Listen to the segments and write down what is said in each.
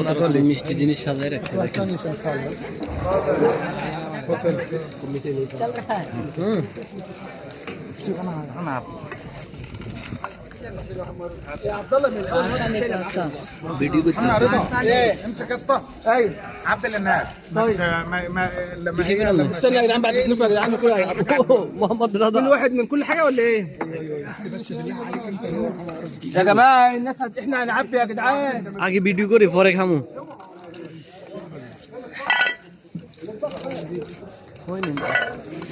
কতগুলো মিষ্টি জিনিস সাজায় রাখছে দেখেন। يا عبد الله من الأول فيديو امسك يا اسطى أيوه عبد الناس طيب ما ما لما يلا استنى يا جدعان بعد اذنكم يا جدعان كل محمد رضا كل واحد من كل حاجة ولا إيه؟ يا جماعة الناس إحنا هنعبي يا جدعان أجي فيديو كوري فورك همو وين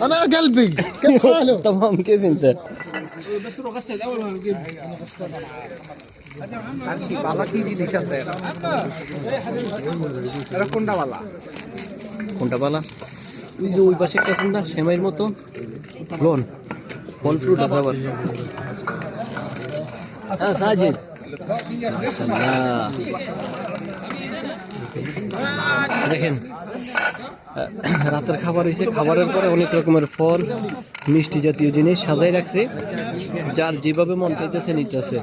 أنا قلبي كيف حاله؟ تمام كيف أنت؟ بس روح غسل الاول ولا نجيب বাবা কি জিনিস আছে এরা কোনটা বালা কোনটা বালা ওই যে ওই পাশে একটা আছে না সেমাইয়ের মতো লোন ফল ফ্রুট আছে আবার হ্যাঁ সাজিদ মাশাআল্লাহ। দেখেন রাতের খাবার হয়েছে খাবারের পরে অনেক রকমের ফল, মিষ্টি জাতীয় জিনিস সাজাই রাখছে। যার যেভাবে মন চাইতেছে নিতেছে।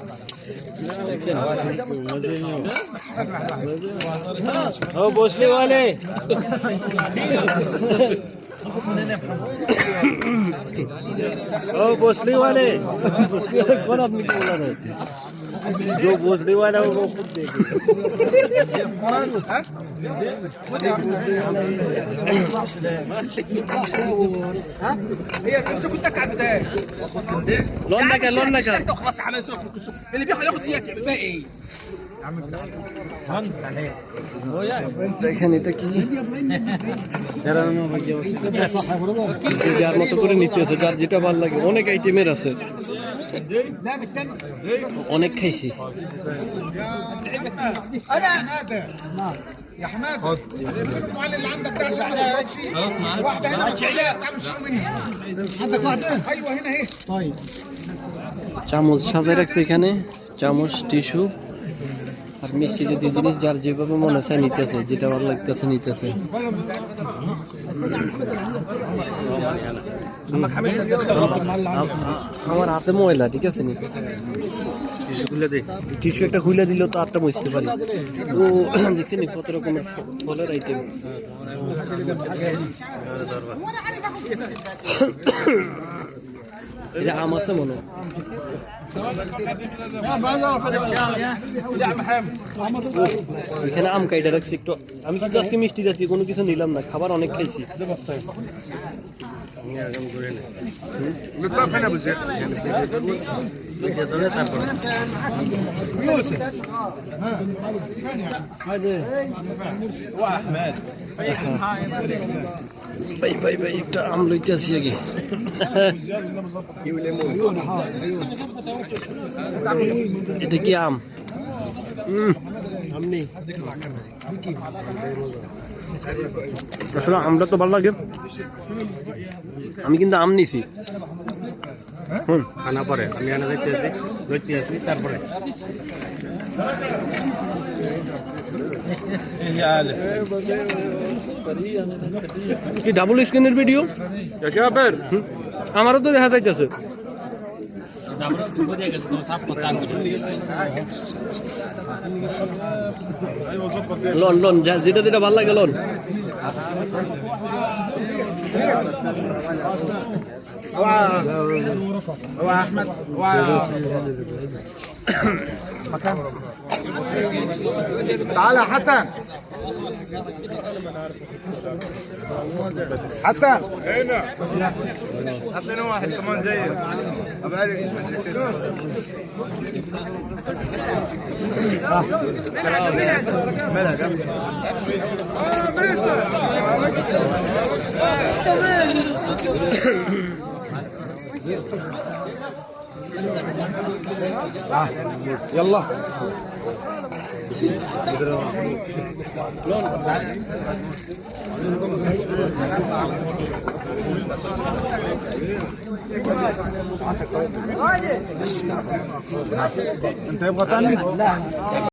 বসলে বলে। ओ भोसड़ी वाले कौन आदमी को बोला रहे जो भोसड़ी वाला है वो खुद देखे هي تمسك كنت كعبتها लोन ना क्या लोन ना क्या خلاص على يسرق اللي بياخد ياخد اياك يعمل بقى ايه؟ দেখেন, এটা কি? যার মতো করে নিতে আছে, যার যেটা ভালো লাগে। অনেক আইটেমের আছে। অনেক খাইছি। চামচ সাজায় রাখছে এখানে। চামচ, টিস্যু। আর মিষ্টি জাতীয় জিনিস যার যেভাবে মনে চায় নিতেছে যেটা ভালো লাগতেছে নিতেছে। আমার হাতে ময়লা ঠিক আছে নি? টিস্যু একটা খুলে দিলেও তো আটটা মুছতে পারি। ও দেখছি নি কত রকমের ফলের আইটেম এটা আম আছে মনে এখানে আম কাইটা রাখছি একটু। আমি শুধু আজকে মিষ্টি যাচ্ছি কোনো কিছু নিলাম না, খাবার অনেক খাইছি। ভাই ভাই ভাই, একটা আম লইতে আসি আগে। এটা কি আম? আসলে আমটা তো ভালো লাগে। আমি কিন্তু আম নিছি। হুম। আনা পরে আমি আনা দেখতে আছি দেখতে আছি তারপরে। কি ডাবল স্ক্রিনের ভিডিও আমারও তো দেখা যাইতেছে লন লন যা- যেটা যেটা ভালো লাগে লন هو هو احمد هو مكان تعال يا حسن حسن. هنا. حطينا واحد كمان زي. ابو علي. يلا. أنت يبغى تاني؟